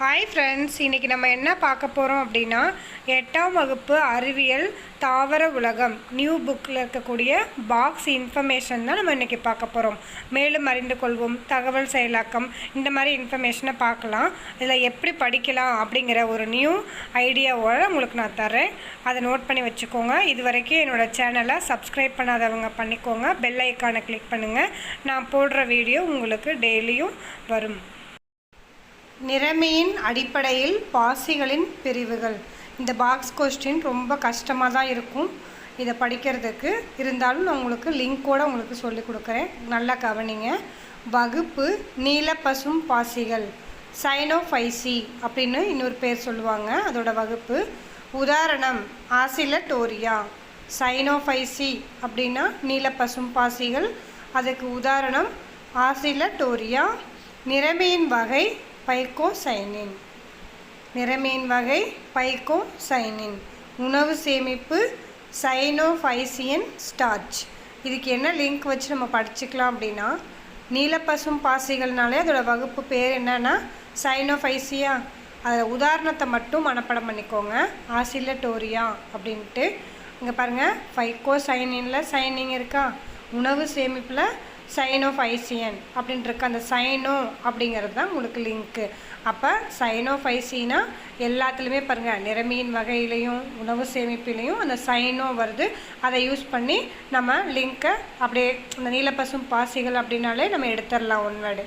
Hi friends இன்றைக்கி நம்ம என்ன பார்க்க போகிறோம் அப்படின்னா எட்டாம் வகுப்பு அறிவியல் தாவர உலகம் நியூ புக்கில் இருக்கக்கூடிய பாக்ஸ் இன்ஃபர்மேஷன் தான் நம்ம இன்றைக்கி பார்க்க போகிறோம் மேலும் அறிந்து கொள்வோம் தகவல் செயலாக்கம் இந்த மாதிரி இன்ஃபர்மேஷனை பார்க்கலாம். இதில் எப்படி படிக்கலாம் அப்படிங்கிற ஒரு நியூ ஐடியாவோட உங்களுக்கு நான் தரேன் அதை நோட் பண்ணி வச்சுக்கோங்க. இது வரைக்கும் என்னோடய சேனலை சப்ஸ்கிரைப் பண்ணாதவங்க பண்ணிக்கோங்க. பெல் ஐக்கானை கிளிக் பண்ணுங்கள் நான் போடுற வீடியோ உங்களுக்கு டெய்லியும் வரும். நிறமியின் அடிப்படையில் பாசிகளின் பிரிவுகள். இந்த பாக்ஸ் கொஸ்டின் ரொம்ப கஷ்டமாக தான் இருக்கும். இதை படிக்கிறதுக்கு. இருந்தாலும் நான் உங்களுக்கு லிங்கோடு உங்களுக்கு சொல்லி கொடுக்குறேன். நல்லா கவனிங்க. வகுப்பு நீலப்பசும் பாசிகள். சைனோஃபைசி அப்படின்னு இன்னொரு பேர் சொல்லுவாங்க. அதோட வகுப்பு. உதாரணம் ஆசிலட்டோரியா சைனோஃபைசி அப்படின்னா நீலப்பசும் பாசிகள். அதுக்கு உதாரணம் ஆசிலட்டோரியா நிறமியின் வகை பைக்கோசைனின் நிறமீன் வகை பைக்கோசைனின் உணவு சேமிப்பு சைனோஃபைசியன் ஸ்டார்ச். இதுக்கு என்ன லிங்க் வச்சு நம்ம படிச்சுக்கலாம் அப்படின்னா நீலப்பசும் பாசிகள்னாலே அதோடய வகுப்பு பேர் என்னென்னா சைனோஃபைசியா. அதில் உதாரணத்தை மட்டும் மனப்படம் பண்ணிக்கோங்க. ஆசிலட்டோரியா அப்படின்ட்டு. இங்கே பாருங்கள் ஃபைக்கோ சைனின்ல சைனிங் இருக்கா? உணவு சேமிப்பில் சைனோஃபைசியன் அப்படின்ட்டுருக்கு அந்த சைனோ அப்படிங்கிறது தான் உங்களுக்கு லிங்க்கு அப்போ சைனோஃபைசினா எல்லாத்துலேயுமே பாருங்கள் நிறமீன் வகையிலையும் உணவு சேமிப்பிலையும் அந்த சைனோ வருது. அதை யூஸ் பண்ணி நம்ம லிங்க்கை அப்படியே அந்த நீலப்பசும் பாசிகள் அப்படின்னாலே நம்ம எடுத்துடலாம் ஒன் வேர்டு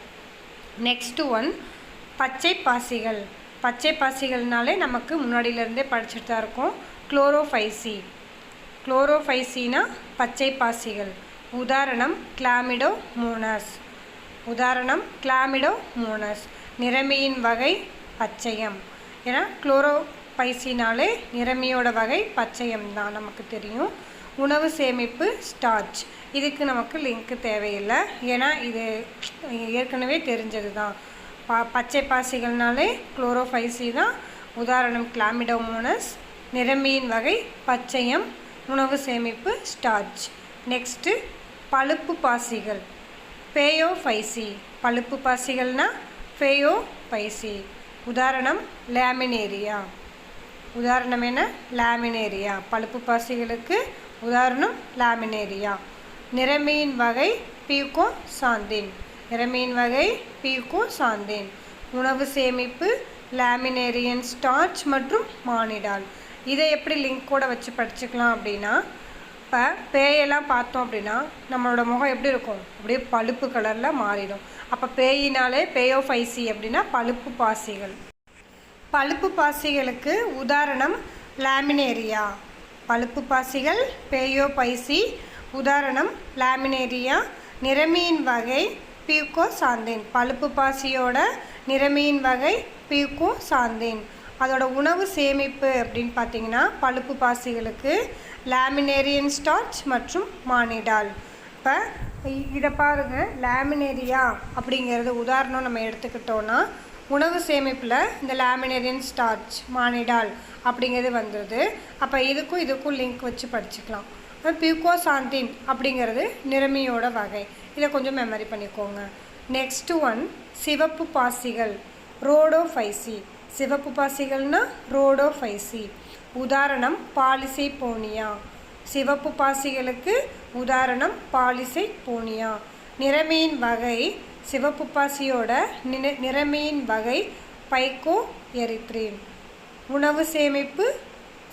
நெக்ஸ்ட்டு ஒன் பச்சை பாசிகள். பச்சை பாசிகள்னாலே நமக்கு முன்னாடியிலேருந்தே படிச்சுட்டு தான் இருக்கும் குளோரோஃபைசி குளோரோஃபைசினா பச்சை பாசிகள். உதாரணம் கிளாமிடோ மோனாஸ் உதாரணம் கிளாமிடோ மோனாஸ் நிறமியின் வகை பச்சையம். ஏன்னா குளோரோபைசினாலே நிறமியோட வகை பச்சையம் தான் நமக்கு தெரியும். உணவு சேமிப்பு ஸ்டார்ச் இதுக்கு நமக்கு லிங்க்கு தேவையில்லை. ஏன்னா இது ஏற்கனவே தெரிஞ்சது தான். பா பச்சை பாசிகள்னாலே குளோரோஃபைசி தான். உதாரணம் கிளாமிடோமோனஸ் நிறமியின் வகை பச்சையம். உணவு சேமிப்பு ஸ்டார்ச் நெக்ஸ்ட்டு பழுப்பு பாசிகள் பேயோஃபைசி பழுப்பு பாசிகள்னா ஃபேயோபைசி உதாரணம் லேமினேரியா. உதாரணம் என்ன? லேமினேரியா. பழுப்பு பாசிகளுக்கு உதாரணம் லேமினேரியா. நிறமியின் வகை பீக்கோ சாந்தின். நிறமியின் வகை பீக்கோ சாந்தின். உணவு சேமிப்பு லேமினேரியன் ஸ்டார்ச் மற்றும் மானிடால். இதை எப்படி லிங்க் கூட வச்சு படிச்சுக்கலாம் அப்படின்னா இப்போ பேயெல்லாம் பார்த்தோம் அப்படின்னா நம்மளோட முகம் எப்படி இருக்கும்? அப்படியே பழுப்பு கலரில் மாறிடும். அப்போ பேயினாலே பேயோஃபைசி அப்படின்னா பழுப்பு பாசிகள். பழுப்பு பாசிகளுக்கு உதாரணம் லேமினேரியா. பழுப்பு பாசிகள் பேயோபைசி உதாரணம் லேமினேரியா. நிறமியின் வகை பியூக்கோ சாந்தேன். பழுப்பு பாசியோட நிறமியின் வகை பியூக்கோ சாந்தேன். அதோட உணவு சேமிப்பு அப்படின்னு பார்த்தீங்கன்னா பழுப்பு பாசிகளுக்கு லேமினேரியன் ஸ்டார்ச் மற்றும் மானிடால் இப்போ இதை பாருங்கள் லேமினேரியா அப்படிங்கிறது உதாரணம் நம்ம எடுத்துக்கிட்டோன்னா உணவு சேமிப்பில் இந்த லேமினேரியன் ஸ்டார்ச் மானிடால் அப்படிங்கிறது வந்துடுது அப்போ இதுக்கும் இதுக்கும் லிங்க் வச்சு படிச்சுக்கலாம். பியூகோசாந்தின் அப்படிங்கிறது நிறமியோட வகை. இதை கொஞ்சம் மெமரி பண்ணிக்கோங்க. நெக்ஸ்ட்டு ஒன் சிவப்பு பாசிகள் ரோடோஃபைசி. சிவப்பு பாசிகள்னா ரோடோஃபைசி உதாரணம் பாலிசை போனியா சிவப்பு பாசிகளுக்கு உதாரணம் பாலிசை போனியா நிறமையின் வகை சிவப்பு பாசியோட நிற நிறமியின் வகை பைக்கோ எரித்ரீன். உணவு சேமிப்பு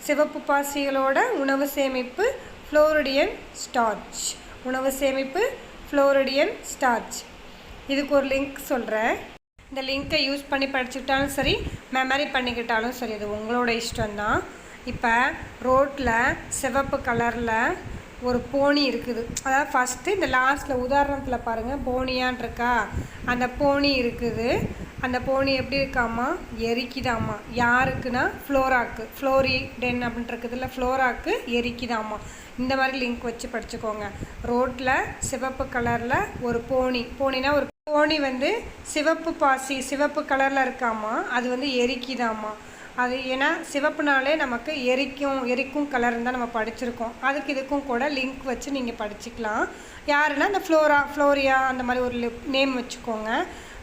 சிவப்பு பாசிகளோட உணவு சேமிப்பு ஃப்ளோரிடியன் ஸ்டார்ச். உணவு சேமிப்பு ஃப்ளோரிடியன் ஸ்டார்ச். இதுக்கு ஒரு லிங்க் சொல்கிறேன் இந்த லிங்க்கை யூஸ் பண்ணி படிச்சுக்கிட்டாலும் சரி மெமரி பண்ணிக்கிட்டாலும் சரி இது உங்களோட இஷ்டம்தான். இப்போ ரோட்டில் சிவப்பு கலரில் ஒரு போனி இருக்குது. அதாவது ஃபஸ்ட்டு இந்த லாஸ்ட்டில் உதாரணத்தில் பாருங்கள் போனியான் இருக்கா? அந்த போனி இருக்குது. அந்த போனி எப்படி இருக்காமா எரிக்குதாமா யாருக்குன்னா? ஃப்ளோராக்கு. ஃப்ளோரி டென் அப்படின்ட்டு ஃப்ளோராக்கு எரிக்குதாமா இந்த மாதிரி லிங்க் வச்சு படிச்சுக்கோங்க. ரோட்டில் சிவப்பு கலரில் ஒரு போனி. போனினா ஒரு கோணி வந்து சிவப்பு பாசி சிவப்பு கலரில் இருக்காமா? அது வந்து எரிக்குதாமா? அது ஏன்னா சிவப்புனாலே நமக்கு எரிக்கும் எரிக்கும் கலர்னு தான் நம்ம படிச்சிருக்கோம். அதுக்கு இதுக்கும் கூட லிங்க் வச்சு நீங்கள் படிச்சுக்கலாம். யாருன்னா இந்த ஃப்ளோரா ஃப்ளோரியா அந்த மாதிரி ஒரு நேம் வச்சுக்கோங்க.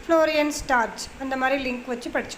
ஃப்ளோரியன் ஸ்டார்ச் அந்த மாதிரி லிங்க் வச்சு படிச்சு